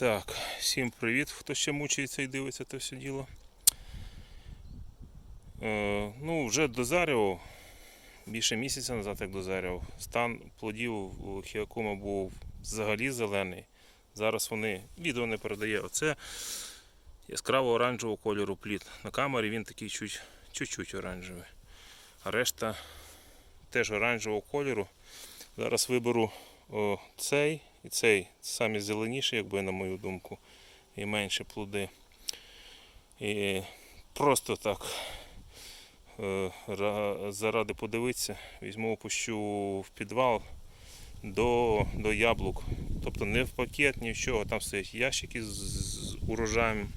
Так, всім привіт, хто ще мучається і дивиться це все діло. Е, ну, вже дозарював, більше місяця назад як дозарював. Стан плодів у Хіакума був взагалі зелений. Зараз вони, відео не передає, оце яскраво оранжевого кольору плід. На камері він такий чуть, чуть-чуть оранжевий. А решта теж оранжевого кольору. Зараз виберу о, цей і цей самі зеленіші, якби на мою думку, і менше плоди. І просто так е, заради подивитися, візьму, опущу в підвал до, до яблук. Тобто не в пакет, ні в чого. Там стоять ящики з, з урожаєм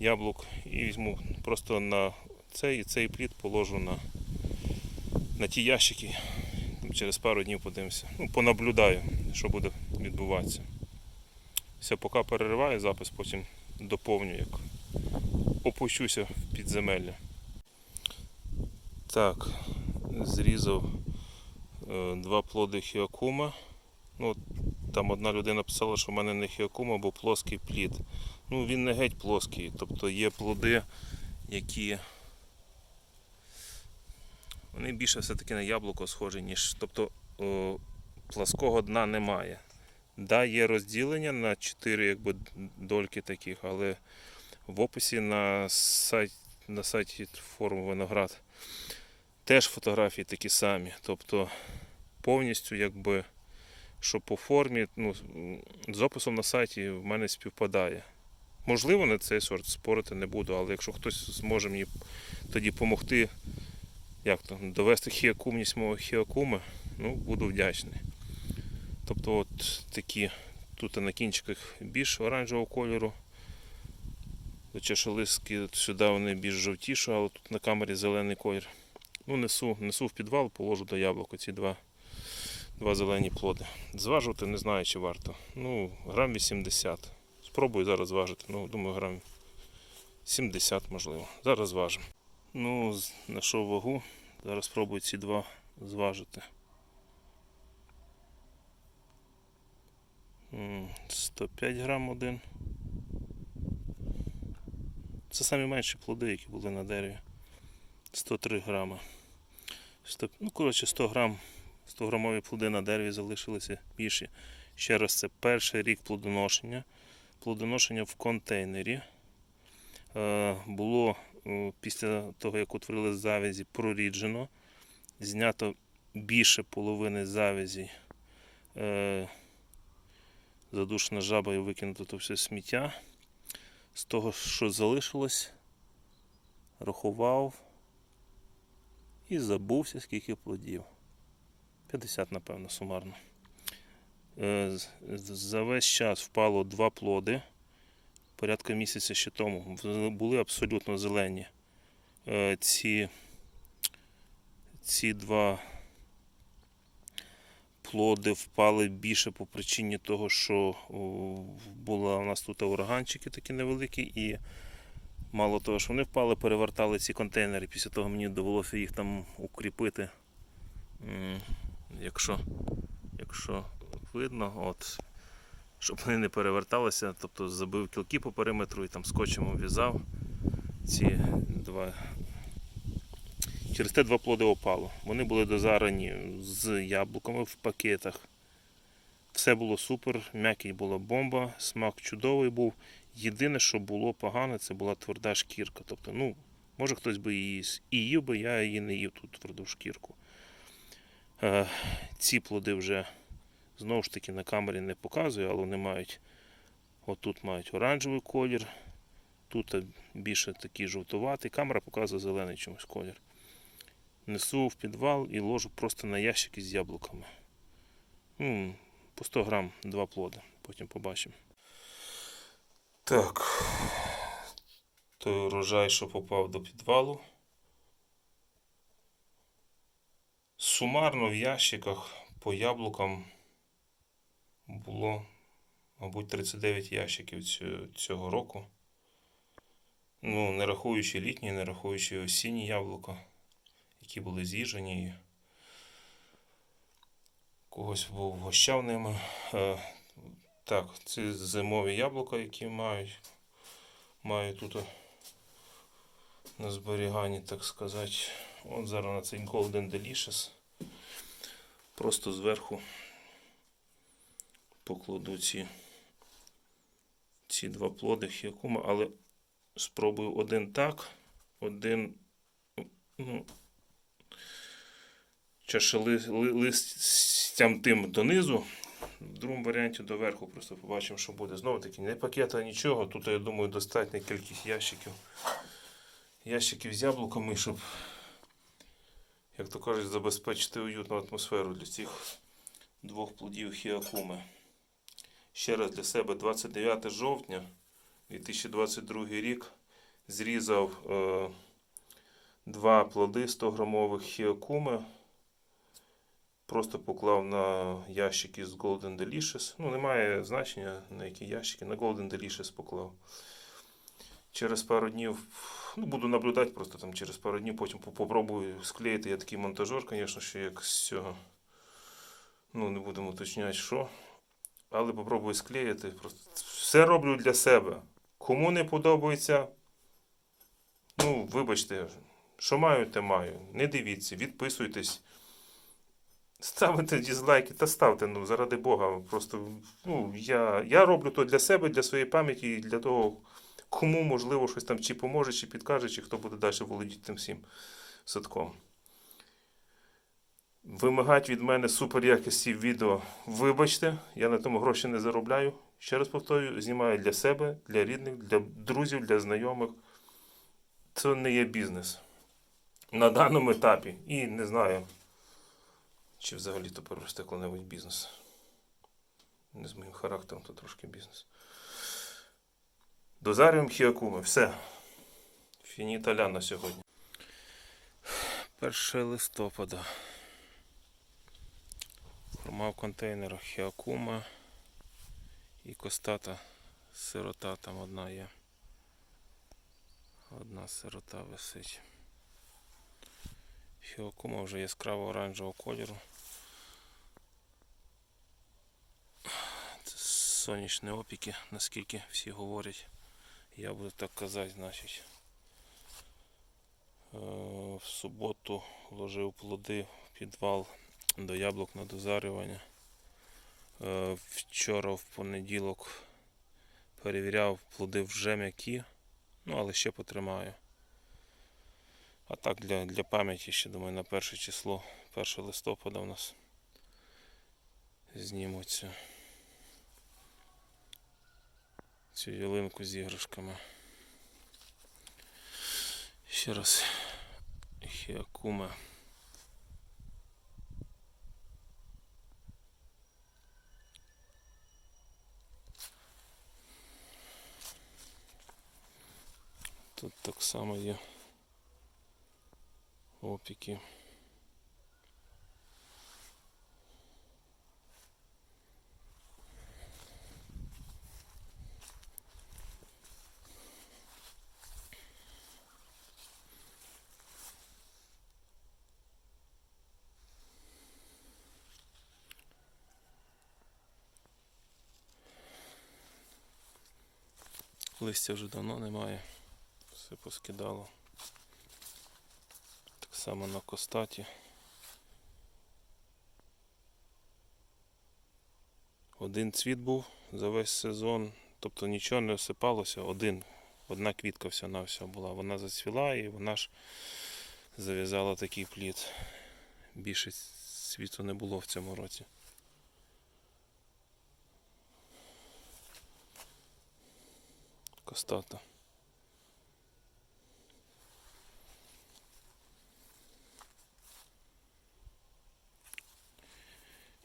яблук. І візьму просто на цей і цей плід положу на, на ті ящики. Через пару днів подивимося. Ну, понаблюдаю, що буде відбуватися. Все, поки перериваю запис, потім доповню, як опущуся в підземелля. Так, зрізав е, два плоди хіакума. Ну, там одна людина писала, що в мене не хіакума, бо плоский плід. Ну, він не геть плоский. Тобто є плоди, які вони більше все-таки на яблуко схожі, ніж. Тобто о, плаского дна немає. Да, є розділення на 4 якби, дольки таких, але в описі на сайті, на сайті форуму Виноград теж фотографії такі самі. Тобто повністю, якби, що по формі, ну, з описом на сайті в мене співпадає. Можливо, на цей сорт спорити не буду, але якщо хтось зможе мені тоді допомогти як то, довести хіакумність мого хіакуми, ну, буду вдячний. Тобто от такі тут на кінчиках більш оранжевого кольору. Чашелистки сюди вони більш жовтіші, але тут на камері зелений колір. Ну, несу, несу в підвал, положу до яблук ці два, два зелені плоди. Зважувати не знаю, чи варто. Ну, грам 80. Спробую зараз зважити. Ну, думаю, грам 70 можливо. Зараз зважимо. Ну, знайшов вагу. Зараз спробую ці два зважити. 105 грам один. Це самі менші плоди, які були на дереві. 103 грами. 100, ну, коротше, 100 грам. 100 грамові плоди на дереві залишилися більші. Ще раз, це перший рік плодоношення. Плодоношення в контейнері. Е, було після того, як утворили завязі, проріджено. Знято більше половини завязі. Е, задушена жаба і викинуто то все сміття. З того, що залишилось, рахував і забувся, скільки плодів. 50, напевно, сумарно. Е, За весь час впало два плоди. Порядка місяця ще тому. Були абсолютно зелені. Е, Ці, ці два плоди впали більше по причині того, що о, була у нас тут ураганчики такі невеликі, і мало того, що вони впали, перевертали ці контейнери. Після того мені довелося їх там укріпити. Якщо, якщо видно, от, щоб вони не переверталися, тобто забив кілки по периметру і там скотчем обв'язав ці два. Через те два плоди опало. Вони були дозарані з яблуками в пакетах. Все було супер, м'якість була бомба, смак чудовий був. Єдине, що було погане, це була тверда шкірка. Тобто, ну, може хтось би її і їв би, я її не їв тут тверду шкірку. Е, ці плоди вже знову ж таки на камері не показую, але вони мають. Отут мають оранжевий колір, тут більше такий жовтуватий. Камера показує зелений чомусь колір. Несу в підвал і ложу просто на ящики з яблуками. Ну, по 100 грам два плоди, потім побачимо. Так. Той урожай, що попав до підвалу. Сумарно в ящиках по яблукам було, мабуть, 39 ящиків цього року. Ну, не рахуючи літні, не рахуючи осінні яблука, які були з'їжджені. Когось був гощав ними. Е, Так, це зимові яблука, які мають. Маю тут на зберіганні, так сказати. От зараз на цей Golden Delicious. Просто зверху покладу ці, ці два плоди хіакума, але спробую один так, один ну, чашели ли- листям тим донизу. В другому варіанті доверху просто побачимо, що буде. Знову таки, не пакета, нічого. Тут, я думаю, достатня кількість ящиків. Ящиків з яблуками, щоб, як то кажуть, забезпечити уютну атмосферу для цих двох плодів хіакуми. Ще раз для себе 29 жовтня 2022 рік зрізав е, два плоди 100 грамових хіакуми. Просто поклав на ящики з Golden Delicious. Ну, немає значення на які ящики. На Golden Delicious поклав. Через пару днів ну, буду наблюдати просто там через пару днів, потім по- попробую склеїти. Я такий монтажер, звісно, що як з цього. Ну, не будемо уточняти, що. Але попробую склеїти. Просто все роблю для себе. Кому не подобається, ну, вибачте, що маю, те маю. Не дивіться, відписуйтесь. Ставите дізлайки та ставте, ну, заради Бога. Просто ну, я, я роблю то для себе, для своєї пам'яті і для того, кому можливо щось там чи поможе, чи підкаже, чи хто буде далі володіти тим всім садком. Вимагати від мене супер якості відео. Вибачте, я на тому гроші не заробляю. Ще раз повторюю, знімаю для себе, для рідних, для друзів, для знайомих. Це не є бізнес. На даному етапі. І не знаю, чи взагалі то переросте коли-небудь бізнес. Не з моїм характером, то трошки бізнес. Дозаріум хіакуми. Все. Фініта ля на сьогодні. 1 листопада. Форма в контейнерах хіакума і костата сирота там одна є. Одна сирота висить. Хіакума вже яскраво оранжевого кольору. Це сонячні опіки, наскільки всі говорять. Я буду так казати, значить. Е, В суботу вложив плоди в підвал до яблук на дозарювання. Е, Вчора в понеділок перевіряв плоди вже м'які, ну але ще потримаю. А так для, для пам'яті ще думаю на перше число, 1 листопада у нас знімуться цю ялинку з іграшками. Ще раз хіакума. Тут так само є опіки. Листя вже давно немає. Все поскидало. Так само на костаті. Один цвіт був за весь сезон, тобто нічого не осипалося, один, одна квітка вся на все була. Вона зацвіла і вона ж зав'язала такий плід. Більше світу не було в цьому році. Костата.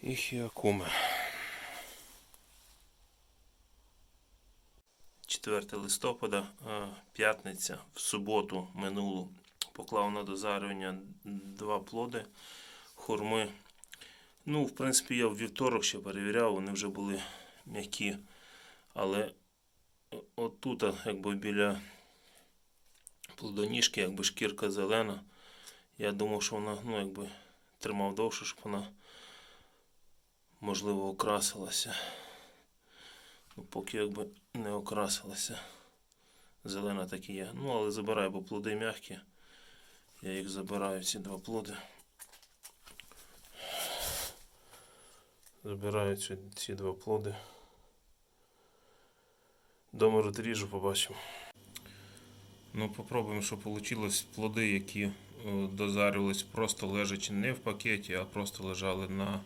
І хіакуми. 4 листопада, е, п'ятниця, в суботу минулу поклав на дозарювання два плоди хурми. Ну, в принципі, я в вівторок ще перевіряв, вони вже були м'які. Але отут, якби біля плодоніжки, якби шкірка зелена. Я думав, що вона, ну, якби тримав довше, щоб вона, можливо, окрасилася. Ну, поки якби не окрасилася. Зелена так і є. Ну, але забираю, бо плоди м'які. Я їх забираю, ці два плоди. Забираю ці, ці два плоди. Дома розріжу, побачимо. Ну, попробуємо, що вийшло. Плоди, які е, дозарювались просто лежачи не в пакеті, а просто лежали на,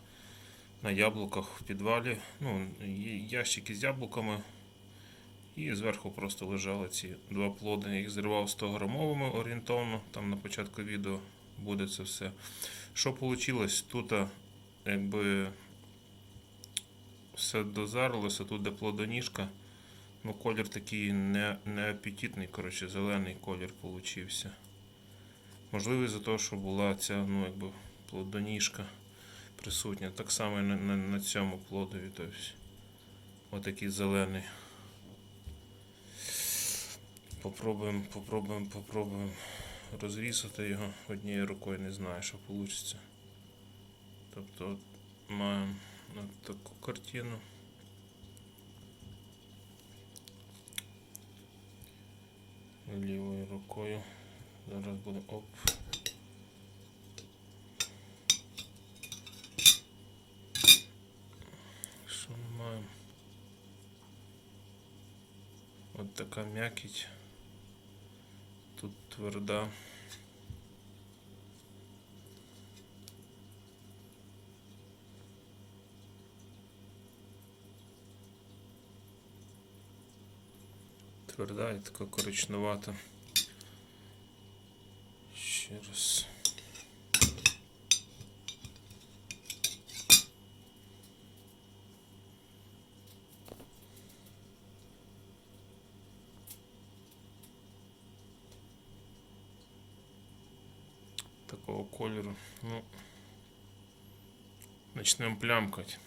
на яблуках в підвалі. Ну, ящики з яблуками. І зверху просто лежали ці два плоди. Я їх зривав 100 грамовими орієнтовно. Там на початку відео буде це все. Що вийшло? Тут якби все дозарилося, тут де плодоніжка. Ну, колір такий не, не апетитний, коротше, зелений колір получився. Можливо, із-за того, що була ця, ну, якби, плодоніжка присутня. Так само і на, на, на цьому плодові. Тобто, отакий зелений. Попробуємо, попробуємо, попробуємо розрізати його однією рукою, не знаю, що вийде. Тобто маємо от таку картину. Лівою рукою. Зараз буде оп. От така м'якіть. Тут тверда. Тверда і така коричневата. Ще раз. Такого. Ну, начнем плямкать.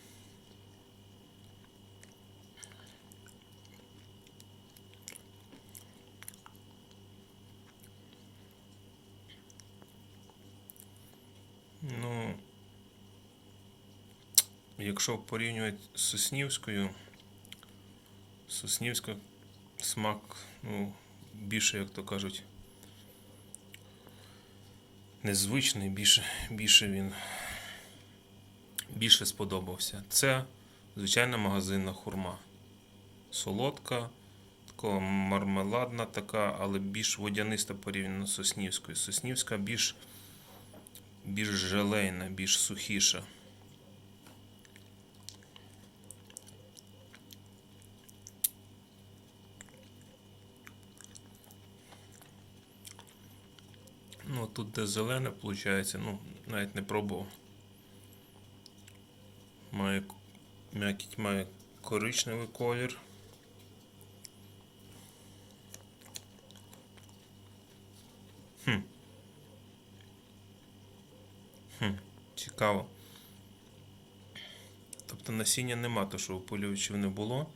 Ну, якщо порівнювати з Соснівською, Соснівська смак, ну, більше, як то кажуть, незвичний, більше, більше він більше сподобався. Це звичайна магазинна хурма. Солодка, така мармеладна така, але більш водяниста порівняно з Соснівською. Соснівська більш більш желейна, більш сухіша. Ну, тут де зелене, виходить, ну, навіть не пробував. Має м'якіть має коричневий колір. Хм. Хм, цікаво. Тобто насіння нема, то що опилювачів не було.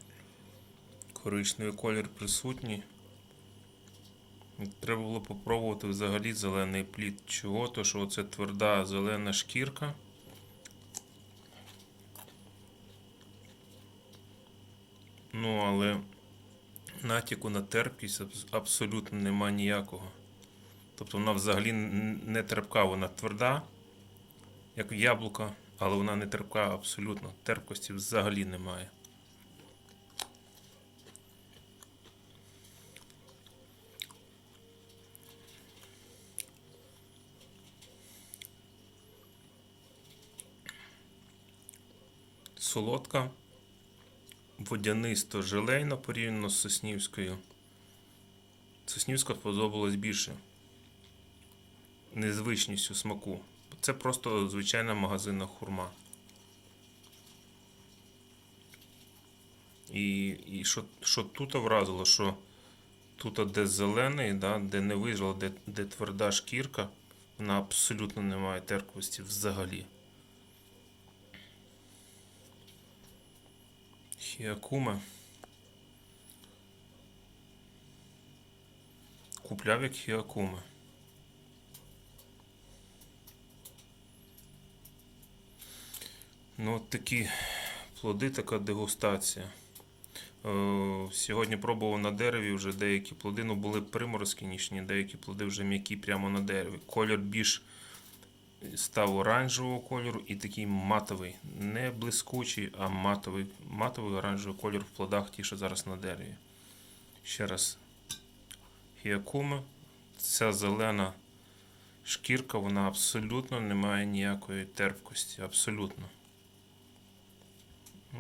Коричневий колір присутній. Треба було попробувати взагалі зелений плід. Чого? То що це тверда зелена шкірка. Ну, але натяку на терпкість абсолютно нема ніякого. Тобто вона взагалі не терпка, вона тверда, як яблука, але вона не терпка абсолютно. Терпкості взагалі немає. Солодка, водянисто желейна порівняно з Соснівською. Соснівська сподобалась більше незвичністю смаку. Це просто звичайна магазинна хурма. І, і що, що тут вразило, що тут, де зелений, да, де не вижила, де, де тверда шкірка, вона абсолютно не має терпкості взагалі. Хіакуме. Купляв як хіакуме. Ну, такі плоди, така дегустація. Е, Сьогодні пробував на дереві вже деякі плоди, ну були приморозки нічні, деякі плоди вже м'які прямо на дереві. Колір більш став оранжевого кольору і такий матовий. Не блискучий, а матовий. Матовий оранжевий колір в плодах, ті, що зараз на дереві. Ще раз. Хіакума. Ця зелена шкірка, вона абсолютно не має ніякої терпкості. Абсолютно.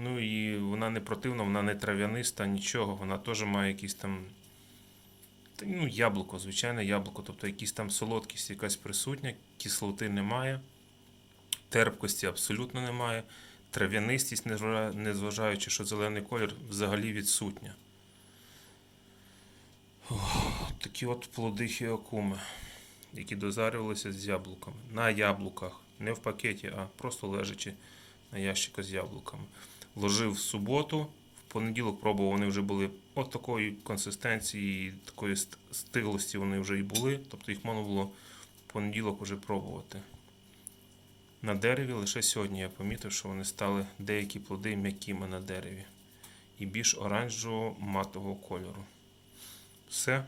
Ну і вона не противна, вона не трав'яниста, нічого. Вона теж має якісь там. Ну, яблуко, звичайне яблуко, тобто якісь там солодкість якась присутня, кислоти немає, терпкості абсолютно немає, трав'янистість, незважаючи, що зелений колір взагалі відсутня. Такі от плоди хіакуми, які дозарювалися з яблуками. На яблуках, не в пакеті, а просто лежачи на ящика з яблуками. Ложив в суботу, понеділок пробував, вони вже були от такої консистенції, такої ст- стиглості вони вже і були. Тобто їх можна було в понеділок вже пробувати. На дереві лише сьогодні я помітив, що вони стали деякі плоди м'якими на дереві. І більш оранжевого матового кольору. Все.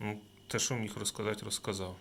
Ну, те, що міг розказати, розказав.